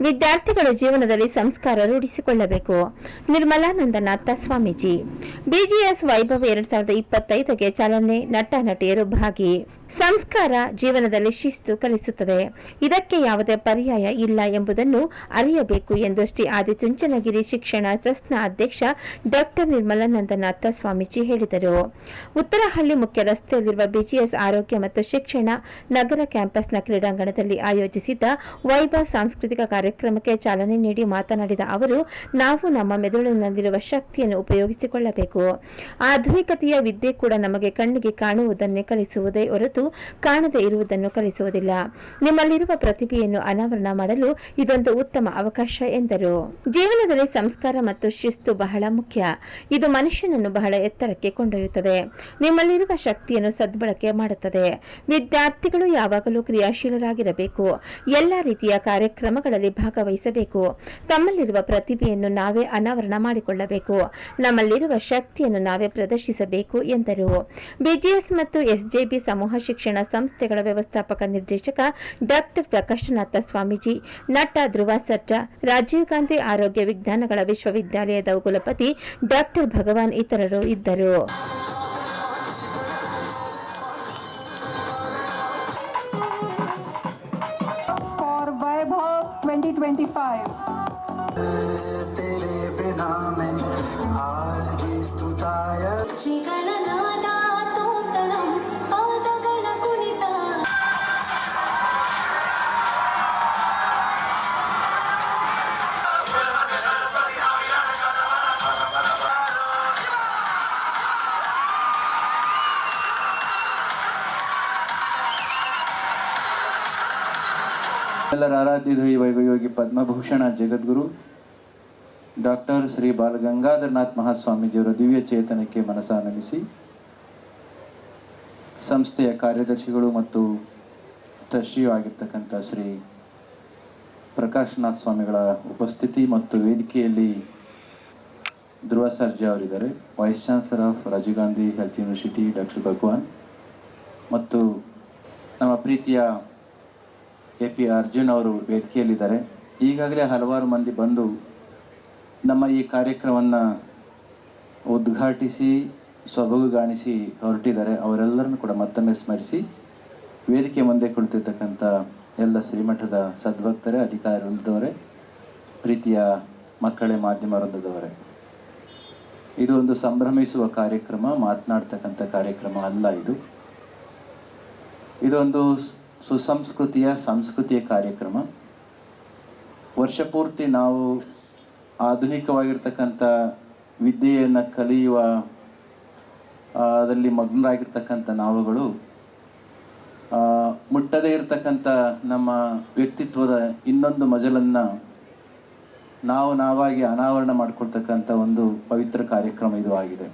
ವಿದ್ಯಾರ್ಥಿಗಳು ಜೀವನದಲ್ಲಿ ಸಂಸ್ಕಾರ ರೂಢಿಸಿಕೊಳ್ಳಬೇಕು. ನಿರ್ಮಲಾನಂದನಾಥ ಸ್ವಾಮೀಜಿ. ಬಿಜಿಎಸ್ ವೈಭವ ಎರಡ್ ಸಾವಿರದ ಇಪ್ಪತ್ತೈದಕ್ಕೆ ಚಾಲನೆ, ನಟ, ನಟಿಯರು ಭಾಗಿ. ಸಂಸ್ಕಾರ ಜೀವನದಲ್ಲಿ ಶಿಸ್ತು ಕಲಿಸುತ್ತದೆ. ಇದಕ್ಕೆ ಯಾವುದೇ ಪರ್ಯಾಯ ಇಲ್ಲ ಎಂಬುದನ್ನು ಅರಿಯಬೇಕು ಎಂದು ಶ್ರೀ ಆದಿತುಂಚನಗಿರಿ ಶಿಕ್ಷಣ ಟ್ರಸ್ಟ್ನ ಅಧ್ಯಕ್ಷ ಡಾಕ್ಟರ್ ನಿರ್ಮಲಾನಂದನಾಥ ಸ್ವಾಮೀಜಿ ಹೇಳಿದರು. ಉತ್ತರಹಳ್ಳಿ ಮುಖ್ಯ ರಸ್ತೆಯಲ್ಲಿರುವ ಬಿಜಿಎಸ್ ಆರೋಗ್ಯ ಮತ್ತು ಶಿಕ್ಷಣ ನಗರ ಕ್ಯಾಂಪಸ್ನ ಕ್ರೀಡಾಂಗಣದಲ್ಲಿ ಆಯೋಜಿಸಿದ್ದ ವೈಭವ ಸಾಂಸ್ಕೃತಿಕ ಕಾರ್ಯಕ್ರಮಕ್ಕೆ ಚಾಲನೆ ನೀಡಿ ಮಾತನಾಡಿದ ಅವರು, ನಾವು ನಮ್ಮ ಮೆದುಳಿನಲ್ಲಿರುವ ಶಕ್ತಿಯನ್ನು ಉಪಯೋಗಿಸಿಕೊಳ್ಳಬೇಕು. ಆಧುನಿಕತೆಯ ವಿದ್ಯೆ ಕೂಡ ನಮಗೆ ಕಣ್ಣಿಗೆ ಕಾಣುವುದನ್ನೇ ಕಲಿಸುವುದೇ ಹೊರತು ಕಾಣದೇ ಇರುವುದನ್ನು ಕಲಿಸುವುದಿಲ್ಲ. ನಿಮ್ಮಲ್ಲಿರುವ ಪ್ರತಿಭೆಯನ್ನು ಅನಾವರಣ ಮಾಡಲು ಇದೊಂದು ಉತ್ತಮ ಅವಕಾಶ ಎಂದರು. ಜೀವನದಲ್ಲಿ ಸಂಸ್ಕಾರ ಮತ್ತು ಶಿಸ್ತು ಬಹಳ ಮುಖ್ಯ. ಇದು ಮನುಷ್ಯನನ್ನು ಬಹಳ ಎತ್ತರಕ್ಕೆ ಕೊಂಡೊಯ್ಯುತ್ತದೆ. ನಿಮ್ಮಲ್ಲಿರುವ ಶಕ್ತಿಯನ್ನು ಸದ್ಬಳಕೆ ಮಾಡುತ್ತದೆ. ವಿದ್ಯಾರ್ಥಿಗಳು ಯಾವಾಗಲೂ ಕ್ರಿಯಾಶೀಲರಾಗಿರಬೇಕು. ಎಲ್ಲ ರೀತಿಯ ಕಾರ್ಯಕ್ರಮಗಳಲ್ಲಿ ಭಾಗವಹಿಸಬೇಕು. ತಮ್ಮಲ್ಲಿರುವ ಪ್ರತಿಭೆಯನ್ನು ನಾವೇ ಅನಾವರಣ ಮಾಡಿಕೊಳ್ಳಬೇಕು. ನಮ್ಮಲ್ಲಿರುವ ಶಕ್ತಿಯನ್ನು ನಾವೇ ಪ್ರದರ್ಶಿಸಬೇಕು ಎಂದರು. ಬಿಜಿಎಸ್ ಮತ್ತು ಎಸ್ಜೆಬಿ ಸಮೂಹ ಶಿಕ್ಷಣ ಸಂಸ್ಥೆಗಳ ವ್ಯವಸ್ಥಾಪಕ ನಿರ್ದೇಶಕ ಡಾಕ್ಟರ್ ಪ್ರಕಾಶನಾಥ ಸ್ವಾಮೀಜಿ, ನಟ ಧ್ರುವ ಸರ್ಜಾ, ರಾಜೀವ್ ಗಾಂಧಿ ಆರೋಗ್ಯ ವಿಜ್ಞಾನಗಳ ವಿಶ್ವವಿದ್ಯಾಲಯದ ಕುಲಪತಿ ಡಾಕ್ಟರ್ ಭಗವಾನ್ ಇತರರು ಇದ್ದರು ಟ್ವೆಂಟಿ 2025. तेरे ಎಲ್ಲರ ಆರಾಧ್ಯ ದೈವ ವೈಭಯೋಗಿ ಪದ್ಮಭೂಷಣ ಜಗದ್ಗುರು ಡಾಕ್ಟರ್ ಶ್ರೀ ಬಾಲಗಂಗಾಧರನಾಥ್ ಮಹಾಸ್ವಾಮೀಜಿಯವರ ದಿವ್ಯ ಚೇತನಕ್ಕೆ ಮನಸಾನಮಿಸಿ ಸಂಸ್ಥೆಯ ಕಾರ್ಯದರ್ಶಿಗಳು ಮತ್ತು ಟ್ರಸ್ಟಿಯೂ ಆಗಿರ್ತಕ್ಕಂಥ ಶ್ರೀ ಪ್ರಕಾಶ್ನಾಥ್ ಸ್ವಾಮಿಗಳ ಉಪಸ್ಥಿತಿ ಮತ್ತು ವೇದಿಕೆಯಲ್ಲಿ ಧ್ರುವ ಸರ್ಜಾ ಅವರಿದ್ದಾರೆ. Vice chancellor of Rajiv Gandhi health university doctor Bhagwan ಮತ್ತು ನಮ್ಮ ಪ್ರೀತಿಯ ಎ ಪಿ ಅರ್ಜುನ್ ಅವರು ವೇದಿಕೆಯಲ್ಲಿದ್ದಾರೆ. ಈಗಾಗಲೇ ಹಲವಾರು ಮಂದಿ ಬಂದು ನಮ್ಮ ಈ ಕಾರ್ಯಕ್ರಮವನ್ನು ಉದ್ಘಾಟಿಸಿ, ಸೊಬಗುಗಾಣಿಸಿ ಹೊರಟಿದ್ದಾರೆ. ಅವರೆಲ್ಲರನ್ನು ಕೂಡ ಮತ್ತೊಮ್ಮೆ ಸ್ಮರಿಸಿ, ವೇದಿಕೆ ಮುಂದೆ ಕುಳಿತಿರ್ತಕ್ಕಂಥ ಎಲ್ಲ ಶ್ರೀಮಠದ ಸದ್ಭಕ್ತರೇ ಅಧಿಕಾರ ವೃಂದದವರೇ ಪ್ರೀತಿಯ ಮಕ್ಕಳೇ, ಮಾಧ್ಯಮ ವೃಂದದವರೇ. ಇದು ಒಂದು ಸಂಭ್ರಮಿಸುವ ಕಾರ್ಯಕ್ರಮ, ಮಾತನಾಡ್ತಕ್ಕಂಥ ಕಾರ್ಯಕ್ರಮ ಅಲ್ಲ ಇದು. ಇದೊಂದು ಸುಸಂಸ್ಕೃತಿಯ ಸಂಸ್ಕೃತಿಯ ಕಾರ್ಯಕ್ರಮ. ವರ್ಷಪೂರ್ತಿ ನಾವು ಆಧುನಿಕವಾಗಿರ್ತಕ್ಕಂಥ ವಿದ್ಯೆಯನ್ನು ಕಲಿಯುವ ಅದರಲ್ಲಿ ಮಗ್ನರಾಗಿರ್ತಕ್ಕಂಥ ನಾವುಗಳು ಮುಟ್ಟದೇ ಇರತಕ್ಕಂಥ ನಮ್ಮ ವ್ಯಕ್ತಿತ್ವದ ಇನ್ನೊಂದು ಮಜಲನ್ನು ನಾವು ನಾವಾಗಿ ಅನಾವರಣ ಮಾಡಿಕೊಳ್ತಕ್ಕಂಥ ಒಂದು ಪವಿತ್ರ ಕಾರ್ಯಕ್ರಮ ಇದು ಆಗಿದೆ.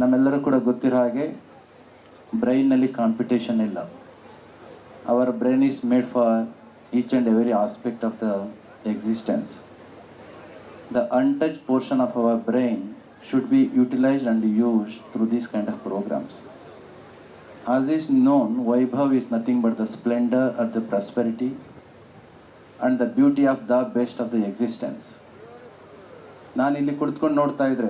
ನಮ್ಮೆಲ್ಲರೂ ಕೂಡ ಗೊತ್ತಿರೋ ಹಾಗೆ, ಬ್ರೈನ್ನಲ್ಲಿ ಕಾಂಪಿಟೇಷನ್ ಇಲ್ಲ. Our brain is made for each and every aspect of the existence the untouched portion of our brain should be utilized and used through these kind of programs. As is known, Vaibhav is nothing but the splendor or the prosperity and the beauty of the best of the existence. ನಾನು ಇಲ್ಲಿ ಕುಳಿತುಕೊಂಡು ನೋಡ್ತಾ ಇದ್ರೆ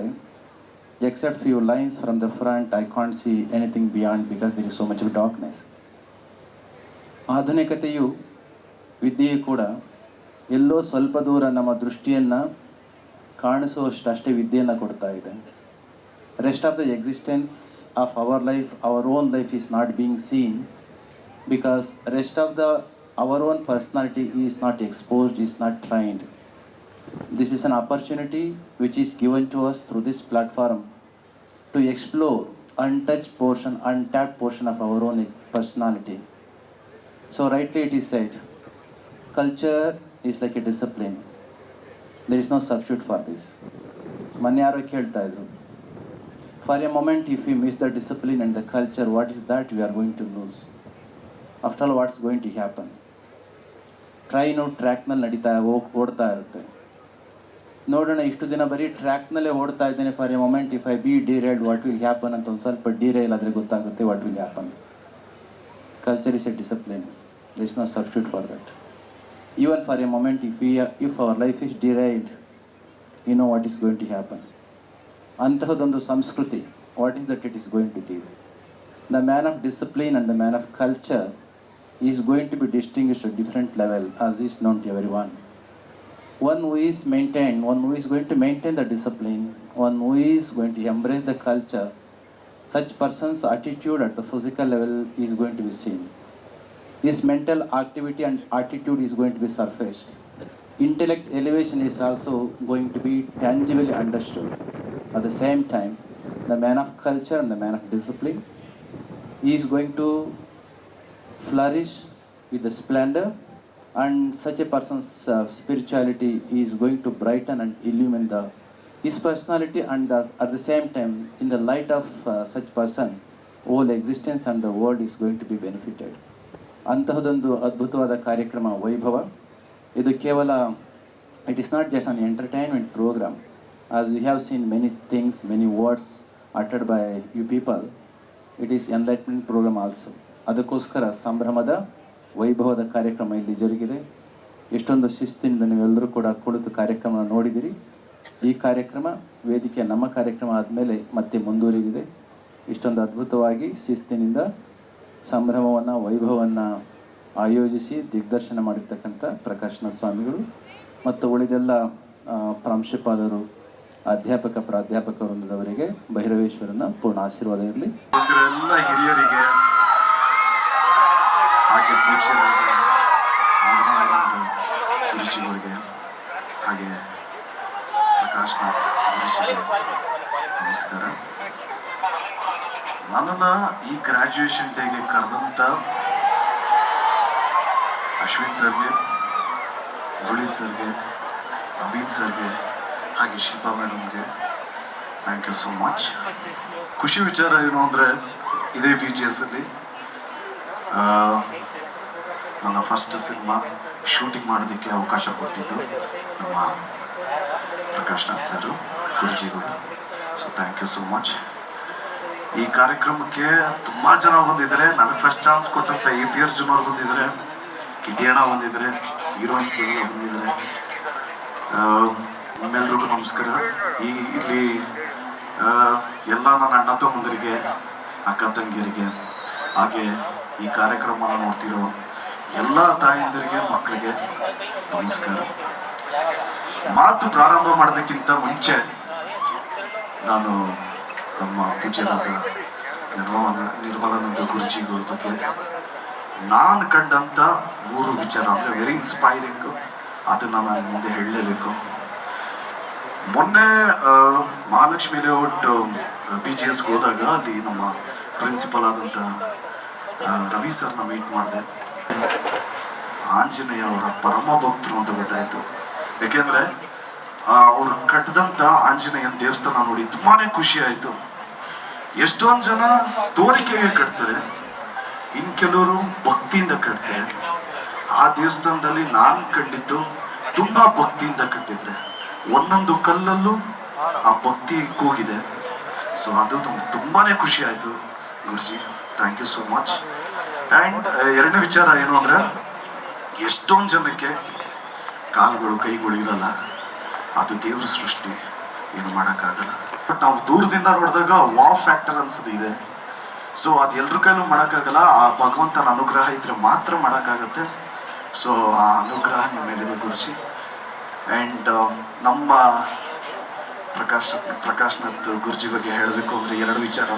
except few lines from the front I can't see anything beyond because there is so much of darkness ಆಧುನಿಕತೆಯು ವಿದ್ಯೆಯು ಕೂಡ ಎಲ್ಲೋ ಸ್ವಲ್ಪ ದೂರ ನಮ್ಮ ದೃಷ್ಟಿಯನ್ನು ಕಾಣಿಸುವಷ್ಟು ಅಷ್ಟೇ ವಿದ್ಯೆಯನ್ನು ಕೊಡ್ತಾ ಇದೆ. Rest of the existence of our life our own life is not being seen because rest of the our own personality is not exposed is not trained this is an opportunity which is given to us through this platform to explore untouched portion, untapped portion of our own personality. so rightly it is said culture is like a discipline there is no substitute for this ಮೊನ್ನೆ ಯಾರೋ ಕೇಳ್ತಾ ಇದ್ರು for a moment if you miss the discipline and the culture what is that we are going to lose after all what's going to happen train ಟ್ರ್ಯಾಕ್ನಲ್ಲಿ ನಡೀತಾ ಹೋಗಿ ಓಡ್ತಾ ಇರುತ್ತೆ ನೋಡೋಣ ಇಷ್ಟು ದಿನ ಬರೀ ಟ್ರ್ಯಾಕ್ನಲ್ಲೇ ಓಡ್ತಾ ಇದ್ದೇನೆ for a moment if I be the ride what will happen ಅಂತ ಒಂದು ಸ್ವಲ್ಪ ಡಿ ರೈಲ್ ಆದರೆ ಗೊತ್ತಾಗುತ್ತೆ what will happen Culture is a discipline this no substitute for that even for a moment, if, we, if our life is derailed, you know what is going to happen. ಅಂತಹದೊಂದು ಸಂಸ್ಕೃತಿ what is that it is going to give the man of discipline and the man of culture is going to be distinguished at different level as is known to every one one who is maintained, one who is going to maintain the discipline, one who is going to embrace the culture, such person's attitude at the physical level is going to be seen. This mental activity and attitude is going to be surfaced. Intellect elevation is also going to be tangibly understood. At the same time, the man of culture and the man of discipline is going to flourish with the splendor and such a person's uh, spirituality is going to brighten and illumine the his personality and the, at the same time in the light of uh, such person whole existence and the world is going to be benefited. ಅಂತಹದೊಂದು ಅದ್ಭುತವಾದ ಕಾರ್ಯಕ್ರಮ ವೈಭವ. ಇದು ಕೇವಲ it is not just an entertainment programme as you have seen many things many words uttered by you people it is enlightenment programme also ಅದಕ್ಕೋಸ್ಕರ ಸಂಭ್ರಮದ ವೈಭವದ ಕಾರ್ಯಕ್ರಮ ಇಲ್ಲಿ ಜರುಗಿದೆ. ಎಷ್ಟೊಂದು ಶಿಸ್ತಿನಿಂದ ನೀವೆಲ್ಲರೂ ಕೂಡ ಕುಳಿತು ಕಾರ್ಯಕ್ರಮ ನೋಡಿದಿರಿ. ಈ ಕಾರ್ಯಕ್ರಮ ವೇದಿಕೆ ನಮ್ಮ ಕಾರ್ಯಕ್ರಮ ಆದಮೇಲೆ ಮತ್ತೆ ಮುಂದುವರಿದಿದೆ. ಇಷ್ಟೊಂದು ಅದ್ಭುತವಾಗಿ ಶಿಸ್ತಿನಿಂದ ಸಂಭ್ರಮವನ್ನು, ವೈಭವವನ್ನು ಆಯೋಜಿಸಿ ದಿಗ್ದರ್ಶನ ಮಾಡಿರ್ತಕ್ಕಂಥ ಪ್ರಕಾಶನ ಸ್ವಾಮಿಗಳು ಮತ್ತು ಉಳಿದೆಲ್ಲ ಪ್ರಾಂಶುಪಾಲರು, ಅಧ್ಯಾಪಕ, ಪ್ರಾಧ್ಯಾಪಕ ವೃಂದದವರಿಗೆ ಭೈರವೇಶ್ವರನ ಪೂರ್ಣ ಆಶೀರ್ವಾದ ಇರಲಿ. ಎಲ್ಲ ಹಿರಿಯರಿಗೆ ಹಾಗೆ ಹಾಗೆ ಗುರುಜಿಗೆ ನಮಸ್ಕಾರ. ನನ್ನನ್ನು ಈ ಗ್ರಾಜ್ಯುಯೇಷನ್ ಡೇಗೆ ಕರೆದಂತ ಅಶ್ವಿನ್ ಸರ್ಗೆ ಗುಳಿ ಸರ್ಗೆ, ನವೀನ್ ಸರ್ಗೆ, ಹಾಗೆ ಶಿಲ್ಪಾ ಮೇಡಮ್ಗೆ ಥ್ಯಾಂಕ್ ಯು ಸೋ ಮಚ್ ಖುಷಿ ವಿಚಾರ ಏನು ಅಂದರೆ ಇದೇ ಬಿ ಜಿ ಎಸ್ ಅಲ್ಲಿ ನನ್ನ ಫಸ್ಟ್ ಸಿನಿಮಾ ಶೂಟಿಂಗ್ ಮಾಡೋದಕ್ಕೆ ಅವಕಾಶ ಕೊಟ್ಟಿದ್ದು ನಮ್ಮ Prakash Nath sir, ಗುರುಜಿಗಳು, so thank you so much ಈ ಕಾರ್ಯಕ್ರಮಕ್ಕೆ ತುಂಬ ಜನ ಬಂದಿದ್ದಾರೆ. ನನಗೆ ಫಸ್ಟ್ ಚಾನ್ಸ್ ಕೊಟ್ಟಂತ ಎ ಪಿ ಅರ್ಜುನ್ ಅವ್ರು ಬಂದಿದ್ದಾರೆ. ಕಿಟಿಯಣ್ಣ ಬಂದಿದ್ದಾರೆ. ಹೀರೋಯಿನ್ಸ್ ಬಂದಿದ್ದಾರೆ. ನಿಮ್ಮೆಲ್ರಿಗೂ ನಮಸ್ಕಾರ. ಈ, ಇಲ್ಲಿ ಎಲ್ಲ ನನ್ನ ಅಣ್ಣ ತಮ್ಮಂದರಿಗೆ, ಅಕ್ಕ ತಂಗಿಯರಿಗೆ, ಹಾಗೆ ಈ ಕಾರ್ಯಕ್ರಮನ ನೋಡ್ತಿರೋ ಎಲ್ಲ ತಾಯಂದಿರಿಗೆ, ಮಕ್ಕಳಿಗೆ ನಮಸ್ಕಾರ. ಮಾತು ಪ್ರಾರಂಭ ಮಾಡೋದಕ್ಕಿಂತ ಮುಂಚೆ ನಾನು ನಮ್ಮ ಪೂಜ್ಯರಾದ ನಿರ್ಮಲ ನಿರ್ಮಲಾನಂದ ಗುರುಜಿಗಳ ಬಗ್ಗೆ ನಾನು ಕಂಡಂಥ ಮೂರು ವಿಚಾರ, ಅಂದರೆ ವೆರಿ ಇನ್ಸ್ಪೈರಿಂಗು ಅದನ್ನು ನಾನು ಮುಂದೆ ಹೇಳಲೇಬೇಕು. ಮೊನ್ನೆ ಮಹಾಲಕ್ಷ್ಮಿ ಲೇಔಟ್ ಬಿ ಜಿ ಎಸ್ಗೆ ಹೋದಾಗ ಅಲ್ಲಿ ನಮ್ಮ ಪ್ರಿನ್ಸಿಪಲ್ ಆದಂಥ ರವಿ ಸರ್ನ ಮೀಟ್ ಮಾಡಿದೆ. ಆಂಜನೇಯ ಅವರ ಪರಮ ಭಕ್ತರು ಅಂತ ಗೊತ್ತಾಯಿತು. ಯಾಕೆಂದರೆ ಅವರು ಕಟ್ಟದಂತ ಆಂಜನೇಯನ ದೇವಸ್ಥಾನ ನೋಡಿ ತುಂಬಾನೇ ಖುಷಿ ಆಯ್ತು. ಎಷ್ಟೊಂದು ಜನ ತೋರಿಕೆಗೆ ಕಟ್ತಾರೆ, ಇನ್ ಕೆಲವರು ಭಕ್ತಿಯಿಂದ ಕಟ್ತಾರೆ. ಆ ದೇವಸ್ಥಾನದಲ್ಲಿ ನಾನು ಕಂಡಿದ್ದು ತುಂಬಾ ಭಕ್ತಿಯಿಂದ ಕಟ್ಟಿದ್ರೆ. ಒಂದೊಂದು ಕಲ್ಲಲ್ಲೂ ಆ ಭಕ್ತಿ ಕೂಗಿದೆ. ಸೊ ಅದು ತುಂಬಾನೇ ತುಂಬಾ ಖುಷಿ ಆಯ್ತು, Guruji. Thank you so much and ಎರಡನೇ ವಿಚಾರ ಏನು ಅಂದ್ರೆ, ಎಷ್ಟೊಂದು ಜನಕ್ಕೆ ಕಾಲುಗಳು ಕೈಗಳು ಇರಲ್ಲ. ಅದು ದೇವ್ರ ಸೃಷ್ಟಿ. ಏನು ಮಾಡೋಕ್ಕಾಗಲ್ಲ. ಬಟ್ ನಾವು ದೂರದಿಂದ ನೋಡಿದಾಗ ವಾ ಫ್ಯಾಕ್ಟರ್ ಅನ್ಸೋದು ಇದೆ. ಸೊ ಅದು ಎಲ್ರ ಕೈಲೂ ಮಾಡೋಕ್ಕಾಗಲ್ಲ. ಆ ಭಗವಂತನ ಅನುಗ್ರಹ ಇದ್ರೆ ಮಾತ್ರ ಮಾಡೋಕ್ಕಾಗತ್ತೆ. ಸೊ ಆ ಅನುಗ್ರಹ ನಿಮ್ಮ ಮೇಲಿದೆ ಗುರುಜಿ. ಆ್ಯಂಡ್ ನಮ್ಮ ಪ್ರಕಾಶ್ ಪ್ರಕಾಶ್ನದ್ದು ಗುರುಜಿ ಬಗ್ಗೆ ಹೇಳಬೇಕು ಅಂದರೆ ಎರಡು ವಿಚಾರ.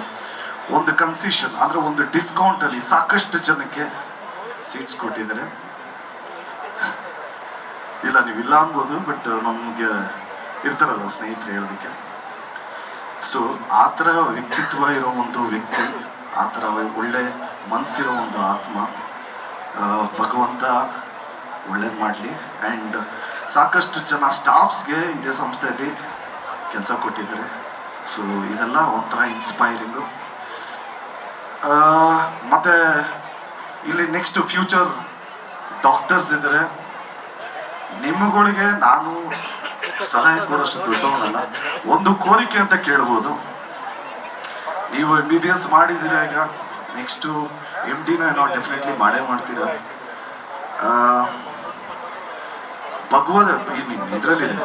ಒಂದು ಕನ್ಸಿಷನ್ ಅಂದರೆ ಒಂದು ಡಿಸ್ಕೌಂಟಲ್ಲಿ ಸಾಕಷ್ಟು ಜನಕ್ಕೆ ಸೀಟ್ಸ್ ಕೊಟ್ಟಿದ್ದಾರೆ. ಇಲ್ಲ, ನೀವು ಇಲ್ಲ ಅನ್ಬೋದು ಬಟ್ ನಮಗೆ ಇರ್ತಾರಲ್ಲ ಸ್ನೇಹಿತರು ಹೇಳೋದಕ್ಕೆ. ಸೊ ಆ ಥರ ವ್ಯಕ್ತಿತ್ವ ಇರೋ ಒಂದು ವ್ಯಕ್ತಿ, ಆ ಥರ ಒಳ್ಳೆ ಮನಸ್ಸಿರೋ ಒಂದು ಆತ್ಮ ಭಗವಂತ ಒಳ್ಳೇದು ಮಾಡಲಿ. ಆ್ಯಂಡ್ ಸಾಕಷ್ಟು ಜನ ಸ್ಟಾಫ್ಸ್ಗೆ ಇದೇ ಸಂಸ್ಥೆಯಲ್ಲಿ ಕೆಲಸ ಕೊಟ್ಟಿದ್ದಾರೆ. ಸೊ ಇದೆಲ್ಲ ಒಂಥರ ಇನ್ಸ್ಪೈರಿಂಗು ಮತ್ತು ಇಲ್ಲಿ ನೆಕ್ಸ್ಟ್ ಫ್ಯೂಚರ್ ಡಾಕ್ಟರ್ಸ್ ಇದ್ದಾರೆ ನಿಮ್ಮಗಳಿಗೆ ನಾನು ಸಲಹೆ ಕೊಡೋಷ್ಟು ದೊಡ್ಡವನಲ್ಲ. ಒಂದು ಕೋರಿಕೆ ಅಂತ ಕೇಳ್ಬೋದು. ನೀವು ಎಂ ಬಿ ಬಿ ಎಸ್ ಮಾಡಿದ್ದೀರಾ ಈಗ? ನೆಕ್ಸ್ಟು ಎಂ ಡಿನ ಏನೋ ಡೆಫಿನೆಟ್ಲಿ ಮಾಡೇ ಮಾಡ್ತೀರಾ? ಭಗವದ್ ಇದರಲ್ಲಿದೆ.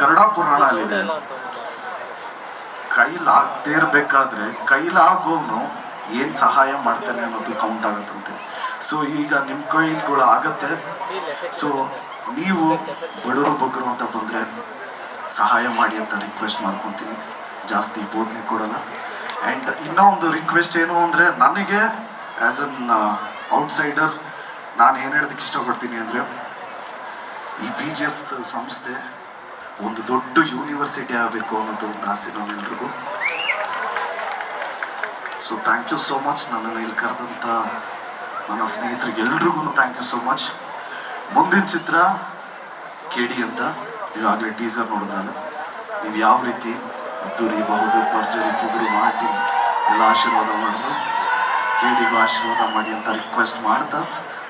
ಕನ್ನಡ ಪುರಾಣ ಅಲ್ಲಿದೆ ಕೈಲಾಗದೇ ಇರಬೇಕಾದ್ರೆ ಕೈಲಾಗೋನು ಏನ್ ಸಹಾಯ ಮಾಡ್ತಾನೆ ಅನ್ನೋದು ಕೌಂಟ್ ಆಗುತ್ತಂತೆ. ಸೊ ಈಗ ನಿಮ್ಮ ಕೈಗಳು ಆಗತ್ತೆ. ಸೊ ನೀವು ಬಡವರು ಬಗ್ಗರು ಅಂತ ಬಂದರೆ ಸಹಾಯ ಮಾಡಿ ಅಂತ ರಿಕ್ವೆಸ್ಟ್ ಮಾಡ್ಕೊತೀನಿ. ಜಾಸ್ತಿ ಬೋಧನೆ ಕೊಡಲ್ಲ. ಆ್ಯಂಡ್ ಇನ್ನೂ ಒಂದು ರಿಕ್ವೆಸ್ಟ್ ಏನು ಅಂದರೆ ನನಗೆ ಆ್ಯಸ್ ಅನ್ ಔಟ್ಸೈಡರ್ ನಾನು ಏನು ಹೇಳೋದಕ್ಕೆ ಇಷ್ಟಪಡ್ತೀನಿ ಅಂದರೆ ಈ ಪಿ ಜಿ ಎಸ್ ಸಂಸ್ಥೆ ಒಂದು ದೊಡ್ಡ ಯೂನಿವರ್ಸಿಟಿ ಆಗಬೇಕು ಅನ್ನೋದು ಒಂದು ಆಸೆ ನಮ್ಮೆಲ್ರಿಗೂ so thank you so much ನನ್ನನ್ನು ಇಲ್ಲಿ ಕರೆದಂಥ ನನ್ನ ಸ್ನೇಹಿತರಿಗೆ ಎಲ್ರಿಗೂ ಥ್ಯಾಂಕ್ ಯು ಸೋ ಮಚ್ ಮುಂದಿನ ಚಿತ್ರ ಕೆಡಿ ಅಂತ. ಈಗಾಗಲೇ ಟೀಸರ್ ನೋಡಿದ್ರಲ್ಲ. ನೀವು ಯಾವ ರೀತಿ ಅದ್ದೂರಿ ಬಹದ್ದೂರ್ ಭರ್ಜರಿ, ಪುಗುರು ಮಾಡಿ ಎಲ್ಲ ಆಶೀರ್ವಾದ ಮಾಡಿದ್ರು. ಕೆ ಡಿಗೂ ಆಶೀರ್ವಾದ ಮಾಡಿ ಅಂತ ರಿಕ್ವೆಸ್ಟ್ ಮಾಡ್ತಾ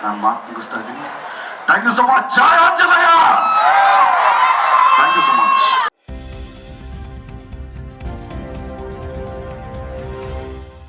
ನಾನು ಮಾತು ಮುಗಿಸ್ತಾ ಇದ್ದೀನಿ. Thank you so much Jaya